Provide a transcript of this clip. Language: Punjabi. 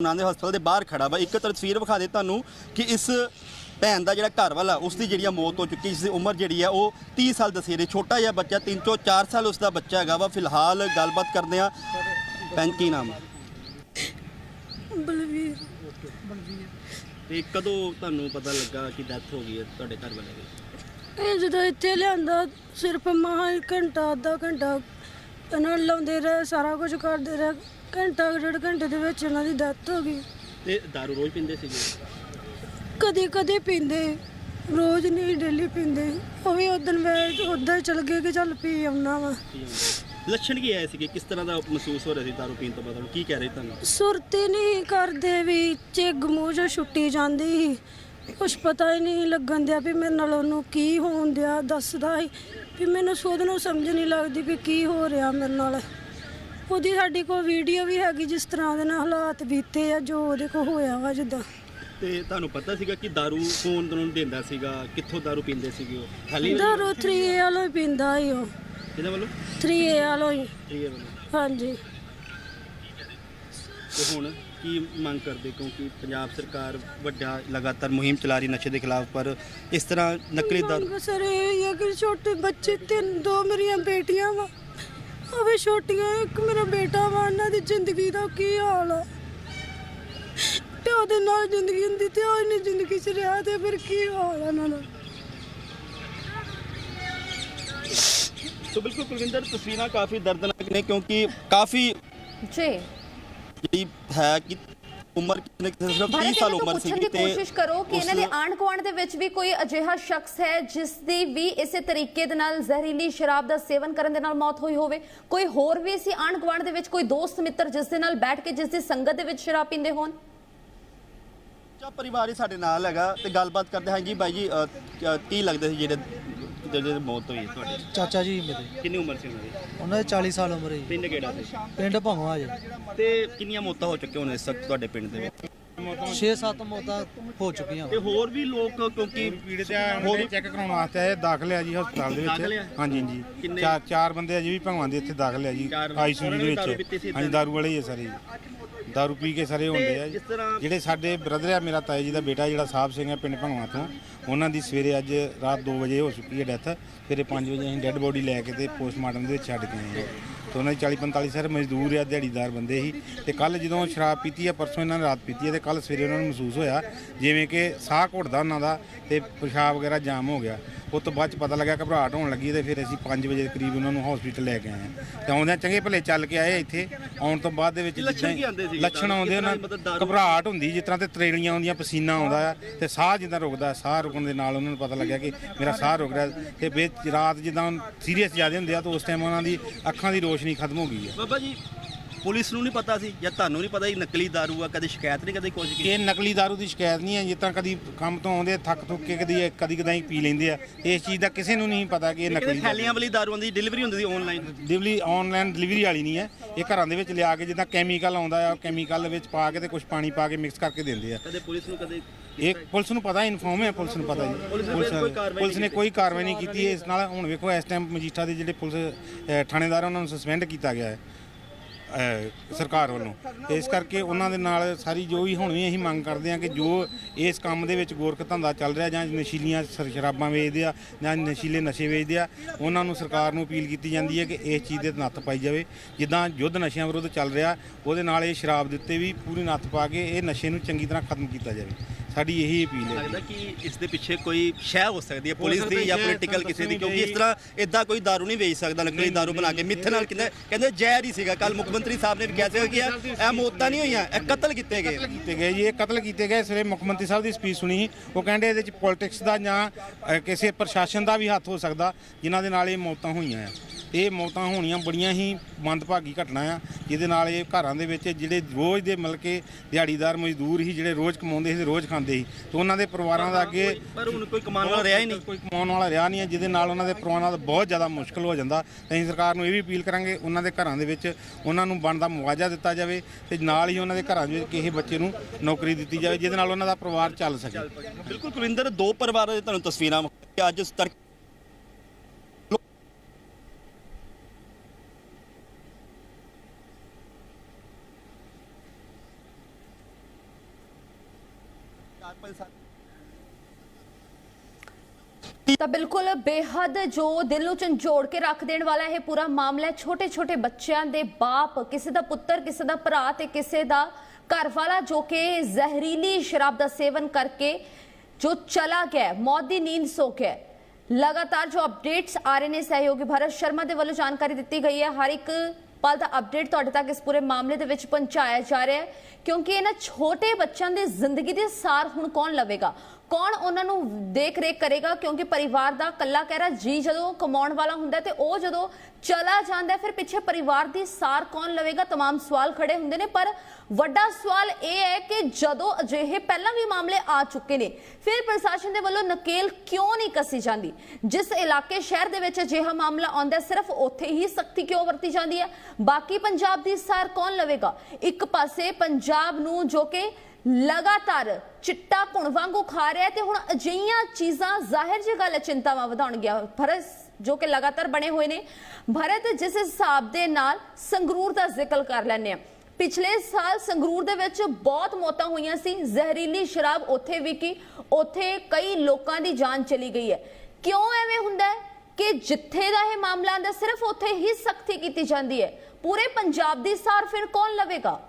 ਨਾਂਦੇ ਹਸਪਤਾਲ ਦੇ ਬਾਹਰ ਖੜਾ ਵਾ। ਇੱਕ ਤਸਵੀਰ ਵਿਖਾ ਦੇ ਤੁਹਾਨੂੰ ਕਿ ਇਸ ਭੈਣ ਦਾ ਜਿਹੜਾ ਘਰ ਵਾਲਾ ਉਸ ਦੀ ਜਿਹੜੀ ਆ ਮੌਤ ਹੋ ਚੁੱਕੀ ਜਿਸ ਦੀ ਉਮਰ ਜਿਹੜੀ ਆ ਉਹ 30 ਸਾਲ ਦੱਸੀ ਰਹੀ ਛੋਟਾ ਜਿਹਾ ਬੱਚਾ 3 ਤੋਂ 4 ਸਾਲ ਉਸ ਦਾ ਬੱਚਾ ਹੈਗਾ ਵਾ। ਫਿਲਹਾਲ ਗੱਲਬਾਤ ਕਰਦੇ ਆ ਭੈਣ ਕੀ ਨਾਮ ਆ? ਬਲਵੀਰ। ਤੇ ਕਦੋਂ ਤੁਹਾਨੂੰ ਪਤਾ ਲੱਗਾ ਕਿ ਡੈਥ ਹੋ ਗਈ ਹੈ ਤੁਹਾਡੇ ਘਰ ਵਾਲੇ ਦੀ? ਇਹ ਜਦੋਂ ਇੱਥੇ ਲਿਆਂਦਾ ਸਿਰਫ ਮਹਾ ਘੰਟਾ ਅੱਧਾ ਘੰਟਾ ਇਹਨਾਂ ਲਾਉਂਦੇ ਰਹੇ ਸਾਰਾ ਕੁਝ ਕਰਦੇ ਰਹੇ। ਘੰਟਾ ਡੇਢ ਘੰਟੇ ਦੇ ਵਿੱਚ ਇਹਨਾਂ ਦੀ ਡੈਥ ਹੋ ਗਈ। ਤੇ ਦਾਰੂ ਰੋਜ਼ ਪੀਂਦੇ ਸੀਗੇ? ਕਦੇ ਕਦੇ ਪੀਂਦੇ ਰੋਜ਼ ਨਹੀਂ ਡੇਲੀ ਪੀਂਦੇ। ਉਹ ਵੀ ਉਦੋਂ ਮੈਂ ਉਦਾਂ ਚਲ ਗਏ ਕਿ ਚੱਲ ਪੀ ਆਉਣਾ ਵਾ। ਲੱਛਣ ਕੀ ਆਏ ਸੀਗੇ? ਕਿਸ ਤਰ੍ਹਾਂ ਦਾ ਮਹਿਸੂਸ ਹੋ ਰਿਹਾ ਸੀ ਦਾਰੂ ਪੀਣ ਤੋਂ ਬਾਅਦ? ਕੀ ਕਹਿ ਰਹੇ ਤੁਹਾਨੂੰ? ਸੁਰਤੀ ਨਹੀਂ ਕਰਦੇ ਵੀ ਚਿੱਗ ਮੂੰਹ ਜੋ ਛੁੱਟੀ ਜਾਂਦੀ ਸੀ। ਕੁਛ ਪਤਾ ਹੀ ਨਹੀਂ ਲੱਗਣ ਦਿਆ ਵੀ ਮੇਰੇ ਨਾਲ ਉਹਨੂੰ ਕੀ ਹੋਣ ਦਿਆ ਦੱਸਦਾ ਸੀ। ਵੀ ਮੈਨੂੰ ਖੁਦ ਨੂੰ ਸਮਝ ਨਹੀਂ ਲੱਗਦੀ ਵੀ ਕੀ ਹੋ ਰਿਹਾ ਮੇਰੇ ਨਾਲ ਉਹਦੀ ਸਾਡੀ ਕੋਲ ਵੀਡੀਓ ਵੀ ਹੈਗੀ ਜਿਸ ਤਰ੍ਹਾਂ ਉਹਦੇ ਨਾਲ ਹਾਲਾਤ ਬੀਤੇ ਆ ਜੋ ਉਹਦੇ ਕੋਲ ਹੋਇਆ ਵਾ ਜਿੱਦਾਂ ਤੇ ਤੁਹਾਨੂੰ ਪਤਾ ਸੀਗਾ ਕਿ दारू ਕੌਣ ਤੁਹਾਨੂੰ ਦਿੰਦਾ ਸੀਗਾ ਕਿੱਥੋਂ दारू ਪੀਂਦੇ ਸੀਗੇ ਉਹ ਖਾਲੀ ਦਾਰੂ 3A ਵਾਲੋ ਹੀ ਪੀਂਦਾ ਸੀ ਉਹ ਇਹਦੇ ਵੱਲੋਂ 3A ਵਾਲੋ ਹੀ ਇਹ ਵੱਲੋਂ ਹਾਂਜੀ ਤੇ ਹੁਣ ਕੀ ਮੰਗ ਕਰਦੇ? ਕਿਉਂਕਿ ਪੰਜਾਬ ਸਰਕਾਰ ਵੱਡਾ ਲਗਾਤਾਰ ਮੁਹਿੰਮ ਚਲਾ ਰਹੀ ਨਸ਼ੇ ਦੇ ਖਿਲਾਫ ਪਰ ਇਸ ਤਰ੍ਹਾਂ ਨਕਲੀ ਦਾਰੂ ਮੰਗ ਸਰ ਇਹ ਹੈ ਕਿ ਛੋਟੇ ਬੱਚੇ ਤਿੰਨ ਦੋ ਮੇਰੀਆਂ ਬੇਟੀਆਂ ਵਾ। ਉਹ ਵੀ ਛੋਟੀਆਂ ਇੱਕ ਮੇਰਾ ਬੇਟਾ ਵਾ ਉਹਨਾਂ ਦੀ ਜ਼ਿੰਦਗੀ ਦਾ ਕੀ ਹਾਲ ਆ? ਤੇ ਉਹਦੇ ਨਾਲ ਜ਼ਿੰਦਗੀ ਹੁੰਦੀ ਤੇ ਉਹ ਨਹੀਂ ਜ਼ਿੰਦਗੀ ਚ ਰਿਹਾ ਤੇ ਫਿਰ ਕੀ ਹਾਲ ਆ ਉਹਨਾਂ ਦਾ? ਸੋ ਬਿਲਕੁਲ ਕੁਲਵਿੰਦਰ ਤਸਵੀਰਾਂ ਕਾਫੀ ਦਰਦਨਾਕ ਨੇ ਕਿਉਂਕਿ ਕਾਫੀ ਜੀ। ਜਿਹੜੀ ਹੈ ਕਿ ਉਮਰ ਕਿੰਨੇ ਕਿਸੇ ਸਿਰਫ 30 ਭਾਰਤ ਸਾਲ ਉਮਰ ਸੀ ਤੇ ਕੋਸ਼ਿਸ਼ ਕਰੋ ਕਿ ਇਹਨਾਂ ਦੇ ਆਂਢ ਗੁਆਂਢ ਦੇ ਵਿੱਚ ਵੀ ਕੋਈ ਅਜਿਹਾ ਸ਼ਖਸ ਹੈ ਜਿਸ ਦੀ ਵੀ ਇਸੇ ਤਰੀਕੇ ਦੇ ਨਾਲ ਜ਼ਹਿਰੀਲੀ ਸ਼ਰਾਬ ਦਾ ਸੇਵਨ ਕਰਨ ਦੇ ਨਾਲ ਮੌਤ ਹੋਈ ਹੋਵੇ ਕੋਈ ਹੋਰ ਵੀ ਸੀ ਆਂਢ ਗੁਆਂਢ ਦੇ ਵਿੱਚ ਕੋਈ ਦੋਸਤ ਮਿੱਤਰ ਜਿਸ ਦੇ ਨਾਲ ਬੈਠ ਕੇ ਜਿਸ ਦੀ ਸੰਗਤ ਦੇ ਵਿੱਚ ਸ਼ਰਾਬ ਪੀਂਦੇ ਹੋਣ ਬੱਚਾ ਪਰਿਵਾਰ ਹੀ ਸਾਡੇ ਨਾਲ ਹੈਗਾ ਤੇ ਗੱਲਬਾਤ ਕਰਦੇ ਹਾਂ ਜੀ ਬਾਈ ਜੀ ਅ, ਅ, ਕੀ ਲੱਗਦੇ ਸੀ ਜਿਹੜੇ ਜਿਹੜੇ ਦੀ ਮੌਤ ਹੋਈ ਹੈ ਤੁਹਾਡੇ? ਚਾਚਾ ਜੀ ਮੇਰੇ। ਕਿੰਨੀ ਉਮਰ ਸੀ ਉਹਨਾਂ ਦੀ? ਉਹਨਾਂ ਦੇ 40 ਸਾਲ ਉਮਰ ਹੈ ਜੀ। ਪਿੰਡ ਕਿਹੜਾ ਸੀ? ਪਿੰਡ ਭੰਗਵਾ ਜੀ। ਤੇ ਕਿੰਨੀਆਂ ਮੌਤਾਂ ਹੋ ਚੁੱਕੀਆਂ ਹੁਣ ਇਸ ਵਕਤ ਤੁਹਾਡੇ ਪਿੰਡ ਦੇ ਵਿੱਚ? 6-7 ਮੌਤਾਂ ਹੋ ਚੁੱਕੀਆਂ। ਤੇ ਹੋਰ ਵੀ ਲੋਕ ਕਿਉਂਕਿ ਪੀੜਤ ਆ ਹੋਰ ਚੈੱਕ ਕਰਾਉਣ ਵਾਸਤੇ ਆਏ ਦਾਖਲ ਆ ਜੀ ਹਸਪਤਾਲ ਦੇ ਦਾਖਲ ਆ? ਵਿੱਚ ਹਾਂਜੀ। ਕਿੰਨੇ? ਚਾਰ ਚਾਰ ਬੰਦੇ ਅਜੇ ਵੀ ਭਗਵਾਨ ਦੇ ਇੱਥੇ ਦਾਖਲ ਆ ਜੀ ਚਾਰ- ਆਈਸੀਯੂ ਉਹਨਾਂ ਦੇ ਨੇ ਦਾਰੂ ਪੀਤੀ ਵਿੱਚ ਸੀ ਹਾਂਜੀ ਦਾਰੂ ਵਾਲੇ ਹੀ ਆ ਸਾਰੇ। ਜੀ ਦਾਰੂ ਪੀ ਕੇ ਸਾਰੇ ਹੁੰਦੇ ਆ ਜੀ ਜਿਸ ਤਰ੍ਹਾਂ- ਜਿਹੜੇ ਸਾਡੇ ਬ੍ਰਦਰ ਆ ਮੇਰਾ ਤਾਏ ਜੀ ਦਾ ਬੇਟਾ ਜਿਹੜਾ ਸਾਹਿਬ ਸਿੰਘ ਹੈ ਪਿੰਡ ਭਗਵਾਨ ਤੋਂ ਉਹਨਾਂ ਦੀ ਸਵੇਰੇ ਅੱਜ ਰਾਤ 2 ਵਜੇ ਹੋ ਚੁੱਕੀ ਹੈ ਡੈਥ ਫਿਰ 5 ਵਜੇ ਅਸੀਂ ਡੈੱਡ ਬੋਡੀ ਲੈ ਕੇ ਤੇ ਪੋਸਟਮਾਰਟਮ ਦੇ ਵਿੱਚ ਛੱਡ ਕੇ ਆਏ ਹਾਂ ਤੇ ਉਹਨਾਂ ਦੀ 40 45 ਸਰ ਮਜ਼ਦੂਰ ਆ ਦਿਹਾੜੀਦਾਰ ਬੰਦੇ ਸੀ ਤੇ ਕੱਲ ਜਦੋਂ ਸ਼ਰਾਬ ਪੀਤੀ ਆ ਪਰਸੋਂ ਇਹਨਾਂ ਨੇ ਰਾਤ ਪੀਤੀ ਹੈ ਤੇ ਕੱਲ ਸਵੇਰੇ ਉਹਨਾਂ ਨੂੰ ਮਹਿਸੂਸ ਹੋਇਆ ਜਿਵੇਂ ਕਿ ਸਾਹ ਘੁੱਟਦਾ ਉਹਨਾਂ ਦਾ ਤੇ ਪਿਸ਼ਾਬ ਵਗੈਰਾ ਜਾਮ ਹੋ ਗਿਆ ਉਸ ਤੋਂ ਬਾਅਦ ਚ ਪਤਾ ਲੱਗਾ ਘਬਰਾਹਟ ਹੋਣ ਲੱਗੀ ਤੇ ਫਿਰ ਅਸੀਂ 5 ਵਜੇ ਦੇ ਕਰੀਬ ਉਹਨਾਂ ਨੂੰ ਹਸਪੀਟਲ ਲੈ ਕੇ ਆਏ ਹਾਂ। ਤੇ ਆਉਂਦਿਆਂ ਚੰਗੇ ਭਲੇ ਚੱਲ ਕੇ ਆਏ ਇੱਥੇ। ਆਉਣ ਤੋਂ ਬਾਅਦ ਦੇ ਵਿੱਚ ਲੱਛਣ ਹੀ ਕੀ ਆਉਂਦੇ? ਲੱਛਣ ਆਉਂਦੇ ਉਹਨਾਂ ਘਬਰਾਹਟ ਹੁੰਦੀ ਜਿਸ ਤਰ੍ਹਾਂ ਤੇ ਤਰੇੜੀਆਂ ਆਉਂਦੀਆਂ ਪਸੀਨਾ ਆਉਂਦਾ ਆ ਤੇ ਸਾਹ ਜਿੱਦਾਂ ਰੁਕਦਾ ਸਾਹ ਰੁਕਣ ਦੇ ਨਾਲ ਉਹਨਾਂ ਨੂੰ ਪਤਾ ਲੱਗਿਆ ਕਿ ਮੇਰਾ ਸਾਹ ਰੁਕ ਰਿਹਾ ਤੇ ਵਿੱਚ ਰਾਤ ਜਿੱਦਾਂ ਸੀਰੀਅਸ ਜ਼ਿਆਦਾ ਹੁੰਦੇ ਆ ਤਾਂ ਉਸ ਟਾਈਮ ਉਹਨਾਂ ਦੀ ਅੱਖਾਂ ਦੀ ਰੋਸ਼ਨੀ ਖਤਮ ਹੋ ਗਈ ਹੈ ਬਾਬਾ ਜੀ ਪੁਲਿਸ ਨੂੰ ਨਹੀਂ ਪਤਾ ਸੀ ਜਾਂ ਤੁਹਾਨੂੰ ਨਹੀਂ ਪਤਾ ਇਹ ਨਕਲੀ ਦਾਰੂ ਆ ਕਦੇ ਸ਼ਿਕਾਇਤ ਨਹੀਂ ਕਦੇ ਕੋਸ਼ਿਸ਼ ਕੀਤੀ? ਇਹ ਨਕਲੀ ਦਾਰੂ ਦੀ ਸ਼ਿਕਾਇਤ ਨਹੀਂ ਹੈ ਜੇ ਤਾਂ ਕਦੀ ਕੰਮ ਤੋਂ ਆਉਂਦੇ ਥੱਕ ਥੁੱਕ ਕੇ ਕਦੀ ਕਦੀ ਕਦਾਈ ਪੀ ਲੈਂਦੇ ਆ ਇਸ ਚੀਜ਼ ਦਾ ਕਿਸੇ ਨੂੰ ਨਹੀਂ ਪਤਾ ਕਿ ਇਹ ਨਕਲੀ ਥੈਲੀਆਂ ਵਾਲੀ ਦਾਰੂਆਂ ਦੀ ਡਿਲੀਵਰੀ ਹੁੰਦੀ ਸੀ ਆਨਲਾਈਨ ਡਿਲੀਵਰੀ ਆਨਲਾਈਨ ਡਿਲੀਵਰੀ ਵਾਲੀ ਨਹੀਂ ਹੈ ਇਹ ਘਰਾਂ ਦੇ ਵਿੱਚ ਲਿਆ ਕੇ ਜਿੱਦਾਂ ਕੈਮੀਕਲ ਆਉਂਦਾ ਆ ਕੈਮੀਕਲ ਵਿੱਚ ਪਾ ਕੇ ਤੇ ਕੁਝ ਪਾਣੀ ਪਾ ਕੇ ਮਿਕਸ ਕਰਕੇ ਦਿੰਦੇ ਆ। ਕਦੇ ਪੁਲਿਸ ਨੂੰ ਕਦੇ ਇਹ ਪੁਲਿਸ ਨੂੰ ਪਤਾ ਇਨਫੋਰਮ ਹੈ ਪੁਲਿਸ ਨੂੰ ਪਤਾ ਜੀ। ਪੁਲਿਸ ਨੇ ਕੋਈ ਕਾਰਵਾਈ ਨਹੀਂ ਕੀਤੀ ਇਸ ਨਾਲ ਹੁਣ ਵੇਖੋ ਇਸ ਟਾਈਮ ਮਜੀਠਾ ਦੇ ਜਿਹੜੇ ਪੁਲਿਸ ਥਾਣੇਦਾਰ ਉਹਨਾਂ ਨੂੰ ਸਸਪੈਂਡ ਕੀਤਾ ਗਿਆ ਹੈ। ਸਰਕਾਰ ਵੱਲੋਂ। ਇਸ ਕਰਕੇ ਉਹਨਾਂ ਦੇ ਨਾਲ ਸਾਰੀ ਜੋ ਵੀ ਹੁਣ ਵੀ ਅਸੀਂ ਮੰਗ ਕਰਦੇ ਹਾਂ ਕਿ ਜੋ ਇਸ ਕੰਮ ਦੇ ਵਿੱਚ ਗੋਰਖ ਧੰਦਾ ਚੱਲ ਰਿਹਾ ਜਾਂ ਨਸ਼ੀਲੀਆਂ ਸ- ਸ਼ਰਾਬਾਂ ਵੇਚਦੇ ਆ ਜਾਂ ਨਸ਼ੀਲੇ ਨਸ਼ੇ ਵੇਚਦੇ ਆ, ਉਹਨਾਂ ਨੂੰ ਸਰਕਾਰ ਨੂੰ ਅਪੀਲ ਕੀਤੀ ਜਾਂਦੀ ਹੈ ਕਿ ਇਸ ਚੀਜ਼ ਦੇ ਨੱਥ ਪਾਈ ਜਾਵੇ। ਜਿੱਦਾਂ ਯੁੱਧ ਨਸ਼ਿਆਂ ਵਿਰੁੱਧ ਚੱਲ ਰਿਹਾ, ਉਹਦੇ ਨਾਲ ਇਹ ਸ਼ਰਾਬ ਦੇ ਉੱਤੇ ਵੀ ਪੂਰੀ ਨੱਥ ਪਾ ਕੇ ਇਹ ਨਸ਼ੇ ਨੂੰ ਚੰਗੀ ਤਰ੍ਹਾਂ ਖਤਮ ਕੀਤਾ ਜਾਵੇ। ਸਾਡੀ ਇਹੀ ਅਪੀਲ ਹੈ ਲੱਗਦਾ ਕਿ ਇਸ ਦੇ ਪਿੱਛੇ ਕੋਈ ਸ਼ੈ ਹੋ ਸਕਦੀ ਹੈ ਪੁਲਿਸ ਦੀ ਸਕਦੀ ਜਾਂ ਹੈ, ਪੋਲੀਟੀਕਲ ਕਿਸੇ ਦੀ ਦੱਸਣਗੇ ਕਿਉਂਕਿ ਇਸ ਜੀ। ਤਰ੍ਹਾਂ ਇਦਾਂ ਕੋਈ दारू ਨਹੀਂ ਵੇਚ ਸਕਦਾ ਨਕਲੀ दारू ਬਣਾ ਕੇ ਮਿੱਥੇ ਨਾਲ ਕਹਿੰਦੇ ਕਹਿੰਦੇ ਜ਼ਹਿਰ ਹੀ ਸੀਗਾ ਕੱਲ ਮੁੱਖ ਮੰਤਰੀ ਸਾਹਿਬ ਨੇ ਵੀ ਕਿਹਾ ਸੀਗਾ ਕਿ ਇਹ ਇਹ ਮੌਤਾਂ ਨਹੀਂ ਹੋਈਆਂ ਇਹ ਕਤਲ ਕੀਤੇ ਗਏ ਕੀਤੇ ਗਏ ਜੀ ਇਹ ਕਤਲ ਕੀਤੇ ਗਏ ਸਵੇਰੇ ਮੁੱਖ ਮੰਤਰੀ ਸਾਹਿਬ ਦੀ ਸਪੀਚ ਸੁਣੀ ਉਹ ਕਹਿੰਦੇ ਇਹਦੇ ਵਿੱਚ ਪੋਲਿਟਿਕਸ ਦਾ ਜਾਂ ਅ, ਕਿਸੇ ਪ੍ਰਸ਼ਾਸਨ ਦਾ ਵੀ ਹੱਥ ਹੋ ਸਕਦਾ ਜਿਨ੍ਹਾਂ ਦੇ ਨਾਲ ਇਹ ਮੌਤਾਂ ਹੋਈਆਂ ਆ ਤੇ ਇਹ ਮੌਤਾਂ ਹੋਣੀਆਂ ਬੜੀਆਂ ਹੀ ਮੰਦਭਾਗੀ ਘਟਨਾ ਆ ਜਿਹਦੇ ਨਾਲ ਇਹ ਘਰਾਂ ਦੇ ਵਿੱਚ ਜਿਹੜੇ ਰੋਜ਼ ਦੇ ਮਿਲ ਕੇ ਦਿਹਾੜੀਦਾਰ ਮਜ਼ਦੂਰ ਹੀ ਜਿਹੜੇ ਰੋਜ਼ ਕਮਾਉਂਦੇ ਸੀ ਰੋਜ਼ ਖਾਂਦੇ ਸੀ। ਤੇ ਉਹਨਾਂ ਦੇ ਪਰਿਵਾਰਾਂ ਦਾ ਅੱਗੇ ਪਰ ਹੁਣ ਕੋਈ ਕਮਾਉਣ ਵਾਲਾ ਰਿਹਾ ਹੀ ਨਹੀਂ। ਕੋਈ ਕਮਾਉਣ ਵਾਲਾ ਰਿਹਾ ਨਹੀਂ ਹੈ ਜਿਹਦੇ ਨਾਲ ਉਹਨਾਂ ਦੇ ਪਰਿਵਾਰਾਂ ਦਾ ਬਹੁਤ ਜ਼ਿਆਦਾ ਮੁਸ਼ਕਲ ਹੋ ਜਾਂਦਾ। ਤੇ ਅਸੀਂ ਸਰਕਾਰ ਨੂੰ ਇਹ ਵੀ ਅਪੀਲ ਕਰਾਂਗੇ ਉਹਨਾਂ ਦੇ ਘਰਾਂ ਦੇ ਵਿੱਚ ਉਹਨਾਂ ਨੂੰ ਬਣਦਾ ਮੁਆਵਜ਼ਾ ਦਿੱਤਾ ਜਾਵੇ ਤੇ ਨਾਲ ਹੀ ਉਹਨਾਂ ਦੇ ਘਰਾਂ ਵਿੱਚ ਕਿਸੇ ਬੱਚੇ ਨੂੰ ਨੌਕਰੀ ਦਿੱਤੀ ਜਾਵੇ ਜਿਹਦੇ ਨਾਲ ਉਹਨਾਂ ਦਾ ਪਰਿਵਾਰ ਚੱਲ ਸਕੇ। ਬਿਲਕੁਲ ਕੁਲਿੰਦਰ ਦੋ ਪਰਿਵਾਰਾਂ ਦੀ ਤੁਹਾਨੂੰ ਤਸਵੀਰਾਂ। ਅੱਜ ਤੜਕੇ 4-5 ਸਾਲ ਤਾਂ ਬਿਲਕੁਲ ਬੇਹੱਦ ਜੋ ਦਿਲ ਨੂੰ ਝੰਜੋੜ ਕੇ ਰੱਖ ਦੇਣ ਵਾਲਾ ਇਹ ਪੂਰਾ ਮਾਮਲਾ ਛੋਟੇ ਛੋਟੇ ਬੱਚਿਆਂ ਦੇ ਬਾਪ, ਕਿਸੇ ਦਾ ਪੁੱਤਰ, ਕਿਸੇ ਦਾ ਭਰਾ ਤੇ ਕਿਸੇ ਦਾ ਘਰ ਵਾਲਾ ਜੋ ਕਿ ਜ਼ਹਿਰੀਲੀ ਸ਼ਰਾਬ ਦਾ ਸੇਵਨ ਕਰਕੇ ਜੋ ਚਲਾ ਗਿਆ ਮੌਤ ਦੀ ਨੀਂਦ ਸੋ ਗਿਆ ਲਗਾਤਾਰ ਜੋ ਅਪਡੇਟਸ ਆ ਰਹੇ ਨੇ ਸਹਿਯੋਗੀ ਭਾਰਤ ਸ਼ਰਮਾ ਦੇ ਵੱਲੋਂ ਜਾਣਕਾਰੀ ਦਿੱਤੀ ਗਈ ਹੈ। ਹਰ ਇੱਕ ਪਲ ਦਾ ਅਪਡੇਟ ਤੁਹਾਡੇ ਤੱਕ ਇਸ ਪੂਰੇ ਮਾਮਲੇ ਦੇ ਵਿੱਚ ਪਹੁੰਚਾਇਆ ਜਾ ਰਿਹਾ ਹੈ, ਕਿਉਂਕਿ ਇਹਨਾਂ ਛੋਟੇ ਬੱਚਿਆਂ ਦੀ ਜ਼ਿੰਦਗੀ ਦੇ ਸਾਰ ਹੁਣ ਕੌਣ ਲਵੇਗਾ? ਕੌਣ ਉਹਨਾਂ ਨੂੰ ਦੇਖ ਰੇਖ ਕਰੇਗਾ ਕਿਉਂਕਿ ਪਰਿਵਾਰ ਦਾ ਕੱਲਾ ਕਹਿਰਾ ਜੀ ਜਦੋਂ ਕਮਾਉਣ ਵਾਲਾ ਹੁੰਦਾ ਹੈ ਤੇ ਉਹ ਜਦੋਂ ਚਲਾ ਜਾਂਦਾ ਹੈ, ਫਿਰ ਪਿੱਛੇ ਪਰਿਵਾਰ ਦੀ ਸਾਰ ਕੌਣ ਲਵੇਗਾ तमाम ਸਵਾਲ ਖੜੇ ਹੁੰਦੇ ਨੇ ਪਰ ਵੱਡਾ ਸਵਾਲ ਇਹ ਹੈ ਕਿ ਜਦੋਂ ਅਜਿਹੇ ਪਹਿਲਾਂ ਵੀ ਮਾਮਲੇ ਆ ਚੁੱਕੇ ਨੇ ਫਿਰ ਪ੍ਰਸ਼ਾਸਨ ਦੇ ਵੱਲੋਂ ਨਕੇਲ ਕਿਉਂ ਨਹੀਂ ਕੱਸੀ ਜਾਂਦੀ ਜਿਸ ਇਲਾਕੇ ਸ਼ਹਿਰ ਦੇ ਵਿੱਚ ਅਜਿਹਾ ਮਾਮਲਾ ਆਉਂਦਾ ਹੈ, ਸਿਰਫ ਉੱਥੇ ਹੀ ਸਖਤੀ ਕਿਉਂ ਵਰਤੀ ਜਾਂਦੀ ਹੈ ਬਾਕੀ ਪੰਜਾਬ ਦੀ ਸਾਰ ਕੌਣ ਲਵੇਗਾ ਇੱਕ ਪਾਸੇ ਪੰਜਾਬ ਨੂੰ ਜੋ ਕਿ ਲਗਾਤਾਰ ਚਿੱਟਾ ਘੁਣ ਵਾਂਗੂ ਖਾ ਰਿਹਾ ਤੇ ਹੁਣ ਅਜਿਹੀਆਂ ਚੀਜ਼ਾਂ ਜ਼ਾਹਿਰ ਜਿਹੀ ਗੱਲ ਚਿੰਤਾਵਾਂ ਵਧਾਉਣ ਗਿਆ ਭਰਤ ਜੋ ਕਿ ਲਗਾਤਾਰ ਬਣੇ ਹੋਏ ਨੇ, ਭਰਤ ਜਿਸ ਹਿਸਾਬ ਦੇ ਨਾਲ ਸੰਗਰੂਰ ਦਾ ਜ਼ਿਕਰ ਕਰ ਲੈਂਦੇ ਆ ਪਿਛਲੇ ਸਾਲ ਸੰਗਰੂਰ ਦੇ ਵਿੱਚ ਬਹੁਤ ਮੌਤਾਂ ਹੋਈਆਂ ਸੀ, ਜ਼ਹਿਰੀਲੀ ਸ਼ਰਾਬ ਉੱਥੇ ਵਿਕੀ, ਉੱਥੇ ਕਈ ਲੋਕਾਂ ਦੀ ਜਾਨ ਚਲੀ ਗਈ ਹੈ। ਕਿਉਂ ਐਵੇਂ ਹੁੰਦਾ ਹੈ ਕਿ ਜਿੱਥੇ ਦਾ ਇਹ ਮਾਮਲਾ ਆਂਦਾ ਸਿਰਫ ਉੱਥੇ ਹੀ ਸਖਤੀ ਕੀਤੀ ਜਾਂਦੀ ਹੈ? ਪੂਰੇ ਪੰਜਾਬ ਦੀ ਸਾਰ ਫਿਰ ਕੌਣ ਲਵੇਗਾ?